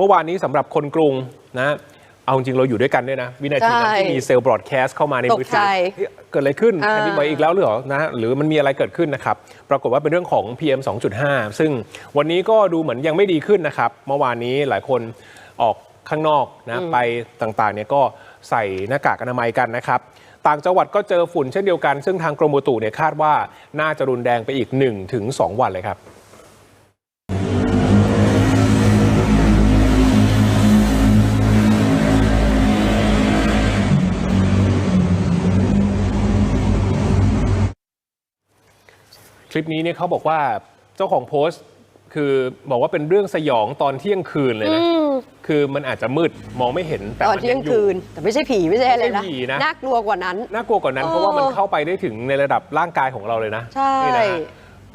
เมื่อวานนี้สำหรับคนกรุงนะ เอาจริงเราอยู่ด้วยกันด้วยนะ วินาทีนั้นใช่ที่มีเซลล์บรอดแคสต์เข้ามาในมือตกถืใจเฮ้ยเกิดอะไรขึ้นอ่าแผ่นดินไหวอีกแล้วหรือนะหรือมันมีอะไรเกิดขึ้นนะครับ ปรากฏว่าเป็นเรื่องของ PM 2.5 ซึ่งวันนี้ก็ดูเหมือนยังไม่ดีขึ้นนะครับ เมื่อวานนี้หลายคนออกข้างนอกนะไปต่างๆเนี่ยก็ใส่หน้ากากอนามัยกันนะครับต่างจังหวัดก็เจอฝุ่นเช่นเดียวกัน ซึ่งทางกรมอุตุเนี่ยคาดว่าน่าจะรุนแรงไปอีก 1-2 วันเลยครับ คลิปนี้เนี่ยเขาบอกว่าเจ้าของโพสต์ คือบอกว่าเป็นเรื่องสยองตอนเที่ยงคืนเลยนะคือมันอาจจะมืดมองไม่เห็นแต่ตอนมันเที่ยงอคืน แต่ไม่ใช่ผีไม่ใช่อะไรไม่นะใช่ผีนะ น่ากลัวกว่านั้น น่ากลัวกว่านั้นเออเพราะว่ามันเข้าไปได้ถึงในระดับร่างกายของเราเลยนะใช่ นี่นะฮะ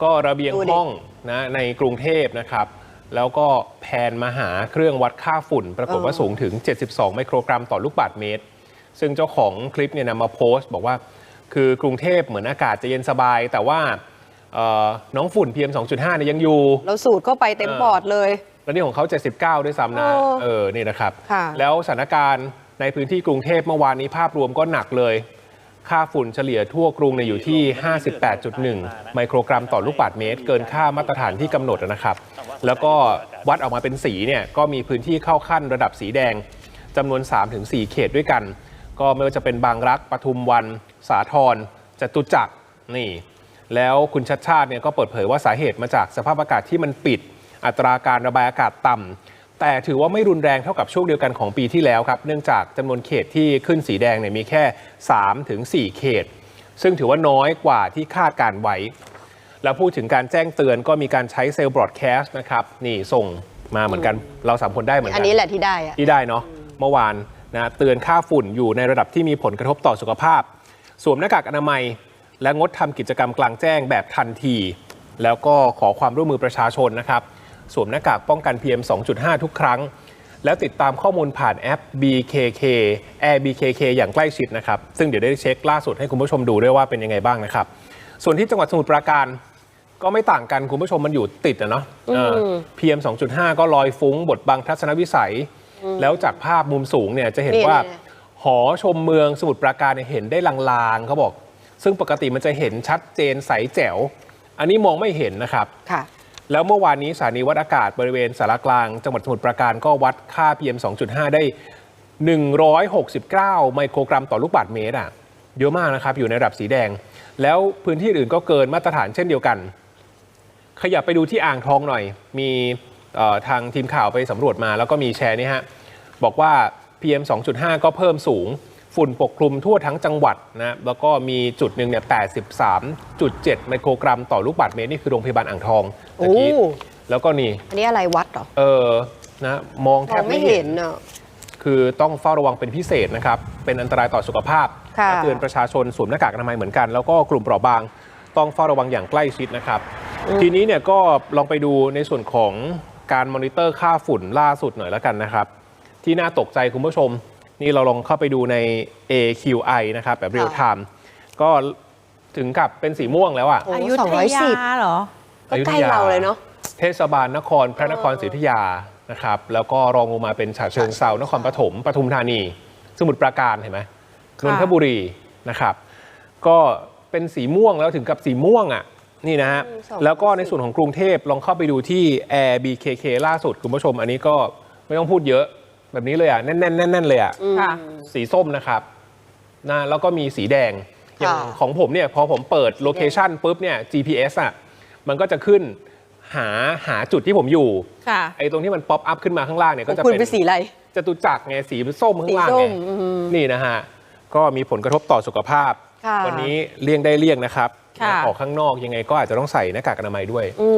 ก็ระเบียงดูดิ ห้องนะในกรุงเทพนะครับ แล้วก็แพนมาหาเครื่องวัดค่าฝุ่น ปรากฏว่าสูงถึง 72 ไมโครกรัมต่อลูกบาศก์เมตร ซึ่งเจ้าของคลิปเนี่ยนำมาโพสต์ บอกว่า คือกรุงเทพเหมือนอากาศจะเย็นสบาย แต่ว่าเอ่อ น้องฝุ่น PM 2.5เนี่ยยังอยู่ เราสูดเข้าไปเต็มเออปอดเลย แล้วนี่ของเขา 79 ด้วยซ้ำนะโอ้เออ นี่นะครับค่ะแล้วสถานการณ์ในพื้นที่กรุงเทพเมื่อวานนี้ภาพรวมก็หนักเลย ค่าฝุ่นเฉลี่ยทั่วกรุงเนี่ยอยู่ที่ 58.1 ไมโครกรัมต่อลูกบาศก์เมตร เกินค่ามาตรฐานที่กำหนดนะครับ แล้วก็วัดออกมาเป็นสีเนี่ยก็มีพื้นที่เข้าขั้นระดับสีแดงจำนวน 3-4 เขตด้วยกัน ก็ไม่ว่าจะเป็นบางรัก ปทุมวัน สาทรจตุจักรนี่ แล้วคุณชัดชาติเนี่ยก็เปิดเผยว่าสาเหตุมาจากสภาพอากาศที่มันปิด อัตราการระบายอากาศต่ำแต่ถือว่าไม่รุนแรงเท่ากับช่วงเดียวกันของปีที่แล้วครับ เนื่องจากจำนวนเขตที่ขึ้นสีแดงเนี่ยมีแค่3ถึง4เขต ซึ่งถือว่าน้อยกว่าที่คาดการไว้ แล้วพูดถึงการแจ้งเตือนก็มีการใช้เซลล์บรอดแคสต์นะครับนี่ส่งมาเหมือนกันเราสามคนได้เหมือนอักันนนี้แหละที่ได้อะที่ได้เนาะเมื่อวานนะเตือนค่าฝุ่นอยู่ในระดับที่มีผลกระทบต่อสุขภาพ สวมหน้ากากอนามัย และงดทำกิจกรรมกลางแจ้งแบบทันที แล้วก็ขอความร่วมมือประชาชนนะครับ สวมหน้ากากป้องกัน PM 2.5 ทุกครั้ง แล้วติดตามข้อมูลผ่านแอป BKK Air BKK อย่างใกล้ชิดนะครับ ซึ่งเดี๋ยวได้เช็คล่าสุดให้คุณผู้ชมดูด้วยว่าเป็นยังไงบ้างนะครับ ส่วนที่จังหวัดสมุทรปราการก็ไม่ต่างกันคุณผู้ชมมันอยู่ติดอะเนาะเออ PM 2.5ก็ลอยฟุ้งบทบังทัศนวิสัย แล้วจากภาพมุมสูงเนี่ยจะเห็นนี่ว่านี่หอชมเมืองสมุทรปราการเนี่ยเห็นได้ลางๆเขาบอก ซึ่งปกติมันจะเห็นชัดเจนใสแจ๋ว อันนี้มองไม่เห็นนะครับค่ะ แล้วเมื่อวานนี้สถานีวัดอากาศบริเวณสารกลาง จังหวัดสมุทรปราการก็วัดค่า PM 2.5 ได้ 169 ไมโครกรัมต่อลูกบาศก์เมตรอะเยอะมากนะครับ อยู่ในระดับสีแดง แล้วพื้นที่อื่นก็เกินมาตรฐานเช่นเดียวกัน ขยับไปดูที่อ่างทองหน่อย มีเอ่อทางทีมข่าวไปสำรวจมา แล้วก็มีแชร์นี่ฮะบอกว่า PM 2.5 ก็เพิ่มสูง ฝุ่นปกคลุมทั่วทั้งจังหวัดนะแล้วก็มีจุดหนึ่งเนี่ย83.7 ไมโครกรัมต่อลูกบาศก์เมตร นี่คือโรงพยาบาลอ่างทองตะกี้โอ้แล้วก็นี่ อันนี้อะไรวัดเหรอ เออนะมองแทมอบงไม่ไม่เห็เห็นนอะคือต้องเฝ้าระวังเป็นพิเศษนะครับ เป็นอันตรายต่อสุขภาพค่ะและเตือนประชาชนสวมหน้ากากอนามัยเหมือนกัน แล้วก็กลุ่มเปราะบาง ต้องเฝ้าระวังอย่างใกล้ชิดนะครับ ทีนี้เนี่ยก็ลองไปดูในส่วนของการมอนิเตอร์ค่าฝุ่นล่าสุดหน่อยแล้วกันนะครับ ที่น่าตกใจคุณผู้ชม นี่เราลองเข้าไปดูใน AQI นะครับแบบเรียลไทม์ก็ถึงกับเป็นสีม่วงแล้วอะโอ้อยุธสองร้อยยาสิบเหรอ ก็ใกล้เราเลยเนาะ เทศบาลนครพระนครศรีอยุธยานะครับแล้วก็รองลงมาเป็นฉะเชิงเซานครปฐมปทุมธานี สมุทรปราการเห็นไหมนค่ะนทบุรีนะครับ ก็เป็นสีม่วงแล้วถึงกับสีม่วงอะนี่นะฮะอืมสอง แล้วก็ในส่วนของกรุงเทพลองเข้าไปดูที่ Air BKK ล่าสุดคุณผู้ชม อันนี้ก็ไม่ต้องพูดเยอะ แบบนี้เลยอะแน่นๆแน่นๆเลยอะอืมค่ะ สีส้มนะครับนะแล้วก็มีสีแดงอย่างค่ะของผมเนี่ยพอผมเปิดโลเคชันปุ๊บเนี่ย GPS อะมันก็จะขึ้นหาหาจุดที่ผมอยู่ค่ะ ไอ้ตรงที่มันป๊อปอัพขึ้นมาข้างล่างเนี่ยก็จะคุณเป็นเป็นสีอะไร จตุจักรไงสีส้มข้าสีงล่างส้ไงมอืมนี่นะฮะก็มีผลกระทบต่อสุขภาพ ค่ะวันนี้เลี่ยงได้เลี่ยงนะครับค่ะ ออกข้างนอกยังไงก็อาจจะต้องใส่หน้ากากอนามัยด้วย อืม